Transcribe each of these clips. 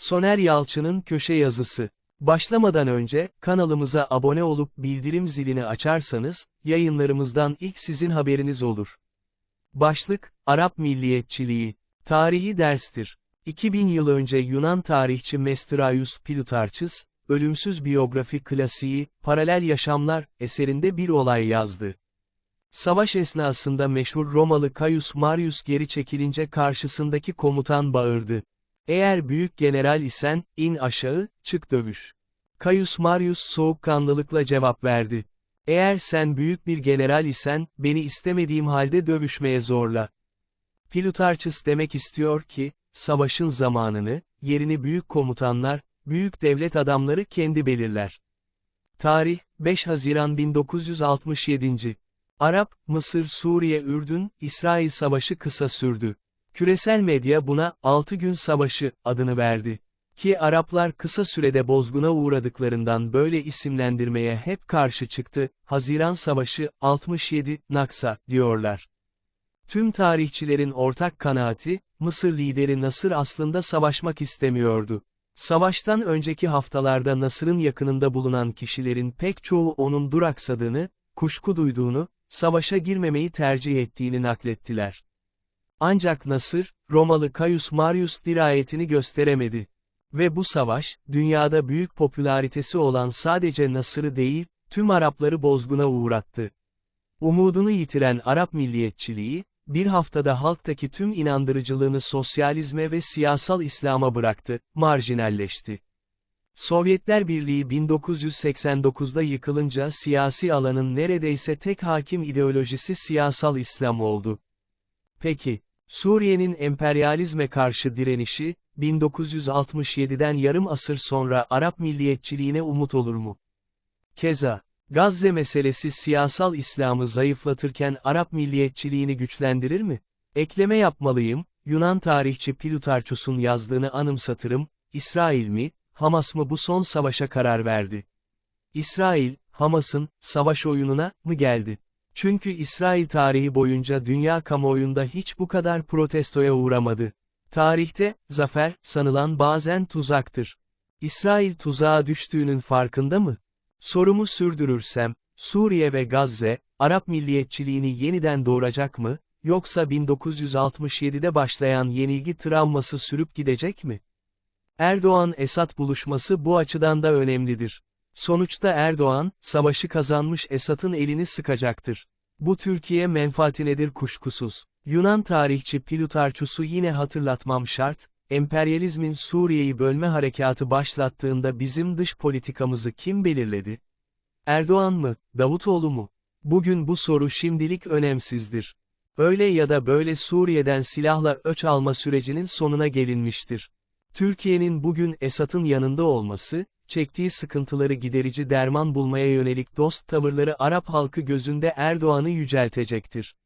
Soner Yalçın'ın köşe yazısı. Başlamadan önce, kanalımıza abone olup bildirim zilini açarsanız, yayınlarımızdan ilk sizin haberiniz olur. Başlık, Arap milliyetçiliği. Tarihi derstir. 2000 yıl önce Yunan tarihçi Mestraius Plutarchus, ölümsüz biyografi klasiği, Paralel Yaşamlar, eserinde bir olay yazdı. Savaş esnasında meşhur Romalı Caius Marius geri çekilince karşısındaki komutan bağırdı. Eğer büyük general isen, in aşağı, çık dövüş. Caius Marius soğukkanlılıkla cevap verdi. Eğer sen büyük bir general isen, beni istemediğim halde dövüşmeye zorla. Plutarchus demek istiyor ki, savaşın zamanını, yerini büyük komutanlar, büyük devlet adamları kendi belirler. Tarih, 5 Haziran 1967. Arap, Mısır, Suriye, Ürdün, İsrail savaşı kısa sürdü. Küresel medya buna, 6 gün savaşı, adını verdi. Ki Araplar kısa sürede bozguna uğradıklarından böyle isimlendirmeye hep karşı çıktı, Haziran Savaşı, 67, Naksa, diyorlar. Tüm tarihçilerin ortak kanaati, Mısır lideri Nasır aslında savaşmak istemiyordu. Savaştan önceki haftalarda Nasır'ın yakınında bulunan kişilerin pek çoğu onun duraksadığını, kuşku duyduğunu, savaşa girmemeyi tercih ettiğini naklettiler. Ancak Nasır, Romalı Caius Marius dirayetini gösteremedi. Ve bu savaş, dünyada büyük popülaritesi olan sadece Nasır'ı değil, tüm Arapları bozguna uğrattı. Umudunu yitiren Arap milliyetçiliği, bir haftada halktaki tüm inandırıcılığını sosyalizme ve siyasal İslam'a bıraktı, marjinalleşti. Sovyetler Birliği 1989'da yıkılınca siyasi alanın neredeyse tek hakim ideolojisi siyasal İslam oldu. Peki, Suriye'nin emperyalizme karşı direnişi, 1967'den yarım asır sonra Arap milliyetçiliğine umut olur mu? Keza, Gazze meselesi siyasal İslam'ı zayıflatırken Arap milliyetçiliğini güçlendirir mi? Ekleme yapmalıyım, Yunan tarihçi Plutarchus'un yazdığını anımsatırım, İsrail mi, Hamas mı bu son savaşa karar verdi? İsrail, Hamas'ın, savaş oyununa, mı geldi? Çünkü İsrail tarihi boyunca dünya kamuoyunda hiç bu kadar protestoya uğramadı. Tarihte, zafer, sanılan bazen tuzaktır. İsrail tuzağa düştüğünün farkında mı? Sorumu sürdürürsem, Suriye ve Gazze, Arap milliyetçiliğini yeniden doğuracak mı, yoksa 1967'de başlayan yenilgi travması sürüp gidecek mi? Erdoğan-Esad buluşması bu açıdan da önemlidir. Sonuçta Erdoğan, savaşı kazanmış Esad'ın elini sıkacaktır. Bu Türkiye menfaatinedir kuşkusuz. Yunan tarihçi Plutarchus'u yine hatırlatmam şart, emperyalizmin Suriye'yi bölme harekatı başlattığında bizim dış politikamızı kim belirledi? Erdoğan mı, Davutoğlu mu? Bugün bu soru şimdilik önemsizdir. Öyle ya da böyle Suriye'den silahla öç alma sürecinin sonuna gelinmiştir. Türkiye'nin bugün Esad'ın yanında olması, çektiği sıkıntıları giderici derman bulmaya yönelik dost tavırları Arap halkı gözünde Erdoğan'ı yüceltecektir.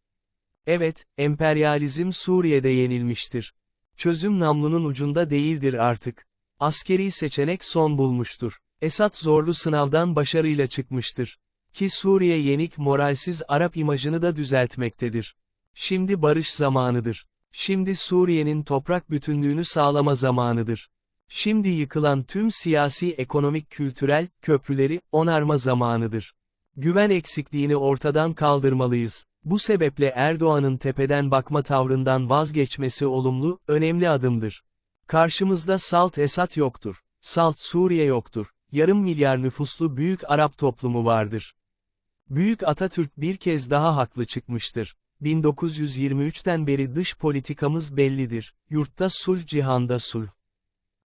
Evet, emperyalizm Suriye'de yenilmiştir. Çözüm namlunun ucunda değildir artık. Askeri seçenek son bulmuştur. Esad zorlu sınavdan başarıyla çıkmıştır. Ki Suriye yenik moralsiz Arap imajını da düzeltmektedir. Şimdi barış zamanıdır. Şimdi Suriye'nin toprak bütünlüğünü sağlama zamanıdır. Şimdi yıkılan tüm siyasi ekonomik kültürel köprüleri onarma zamanıdır. Güven eksikliğini ortadan kaldırmalıyız. Bu sebeple Erdoğan'ın tepeden bakma tavrından vazgeçmesi olumlu, önemli adımdır. Karşımızda Salt Esat yoktur. Salt Suriye yoktur. Yarım milyar nüfuslu büyük Arap toplumu vardır. Büyük Atatürk bir kez daha haklı çıkmıştır. 1923'ten beri dış politikamız bellidir. Yurtta sulh cihanda sulh.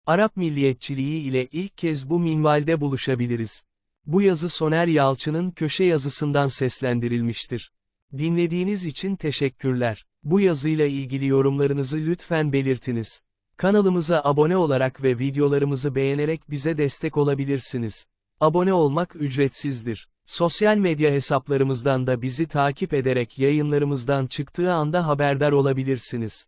Arap milliyetçiliği ile ilk kez bu minvalde buluşabiliriz. Bu yazı Soner Yalçın'ın köşe yazısından seslendirilmiştir. Dinlediğiniz için teşekkürler. Bu yazıyla ilgili yorumlarınızı lütfen belirtiniz. Kanalımıza abone olarak ve videolarımızı beğenerek bize destek olabilirsiniz. Abone olmak ücretsizdir. Sosyal medya hesaplarımızdan da bizi takip ederek yayınlarımızdan çıktığı anda haberdar olabilirsiniz.